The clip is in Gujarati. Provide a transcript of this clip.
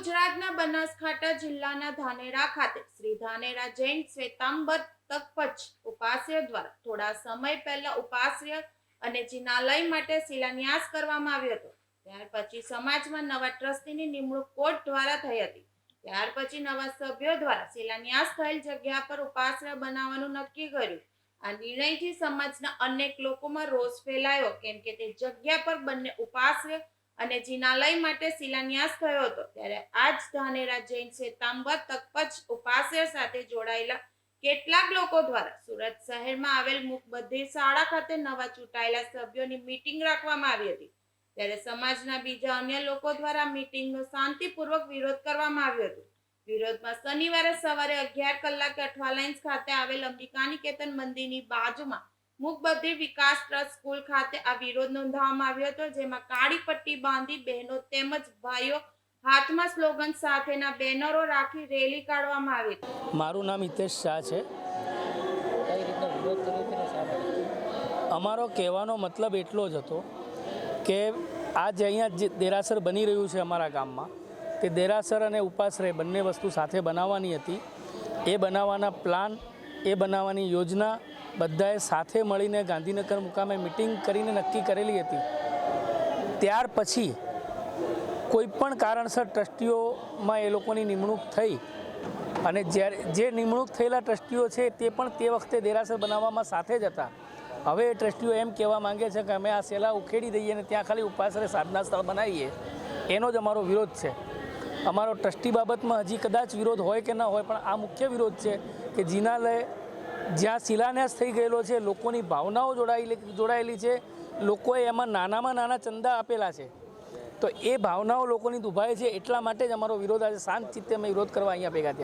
ગુજરાતના બનાસકાંઠા જિલ્લાના ધાનેરા ખાતે શ્રી ધાનેરા જૈન શ્વેતાંબર તકપચ ઉપાસ્ય દ્વારા થોડા સમય પહેલા ઉપાસ્ય અને જિનાલય માટે શિલાન્યાસ કરવામાં આવ્યો હતો. ત્યાર પછી સમાજમાં નવા ટ્રસ્ટીની નિમણૂક કોર્ટ દ્વારા થઈ હતી. ત્યાર પછી નવા સભ્યો દ્વારા શિલાન્યાસ થયેલ જગ્યા પર ઉપાસ્ય બનાવવાનું નક્કી કર્યું. આ નિર્ણયથી સમાજના અનેક લોકોમાં રોષ ફેલાયો, કેમ કે તે જગ્યા પર બંને ઉપાશ્રય અને જિનાલય માટે શિલાન્યાસ થયો હતો. ત્યારે આજ ધાનેરા જૈન શ્વેતાંબર તકપચ ઉપાશ્રય સાથે જોડાયેલા કેટલાક લોકો દ્વારા સુરત શહેરમાં આવેલ મુકબધિર શાળા ખાતે નવા ચૂંટાયેલા સભ્યોની મીટિંગ રાખવામાં આવી હતી. ત્યારે સમાજના બીજા અન્ય લોકો દ્વારા મીટિંગનો શાંતિપૂર્વક વિરોધ કરવામાં આવ્યો હતો. વિરોધમાં શનિવારે સવારે અગિયાર કલાકે અઠવાલાઇન્સ ખાતે આવેલ અંબિકા નિકેતન મંદિરની બાજુમાં મુકબધિર વિકાસ ટ્રસ્ટ સ્કૂલ ખાતે આ વિરોધ નોંધાવવામાં આવ્યો હતો જેમાં કાળી પટ્ટી બાંધી બહેનો તેમજ ભાઈઓ હાથમાં સ્લોગન સાથેના બેનરો રાખી રેલી કાઢવામાં આવી મારું નામ હિતેશ શાહ છે. અમારો કહેવાનો મતલબ એટલો જ હતો કે આ જે અહીંયા જે દેરાસર બની રહ્યું છે અમારા ગામમાં તે દેરાસર અને ઉપાશ્રય બંને વસ્તુ સાથે બનાવવાની હતી. એ બનાવવાના પ્લાન એ બનાવવાની યોજના બધાએ સાથે મળીને ગાંધીનગર મુકામે મિટિંગ કરીને નક્કી કરેલી હતી. ત્યાર પછી કોઈ પણ કારણસર ટ્રસ્ટીઓમાં એ લોકોની નિમણૂક થઈ અને જ્યારે જે નિમણૂક થયેલા ટ્રસ્ટીઓ છે તે પણ તે વખતે દેરાસર બનાવવામાં સાથે જ હતા. હવે એ ટ્રસ્ટીઓ એમ કહેવા માંગે છે કે અમે આ સેલા ઉખેડી દઈએ અને ત્યાં ખાલી ઉપાસરે સાધના સ્થળ બનાવીએ. એનો જ અમારો વિરોધ છે. અમારો ટ્રસ્ટી બાબતમાં હજી કદાચ વિરોધ હોય કે ન હોય પણ આ મુખ્ય વિરોધ છે કે જિનાલય જ્યાં શિલાન્યાસ થઈ ગયેલો છે, લોકોની ભાવનાઓ જોડાયેલી જોડાયેલી છે, લોકોએ એમાં નાનામાં નાના ચંદા આપેલા છે. તો એ ભાવનાઓ લોકોની દુભાય છે, એટલા માટે જ અમારો વિરોધ આજે શાંત ચિત્તે અમે વિરોધ કરવા અહીંયા ભેગા થયા.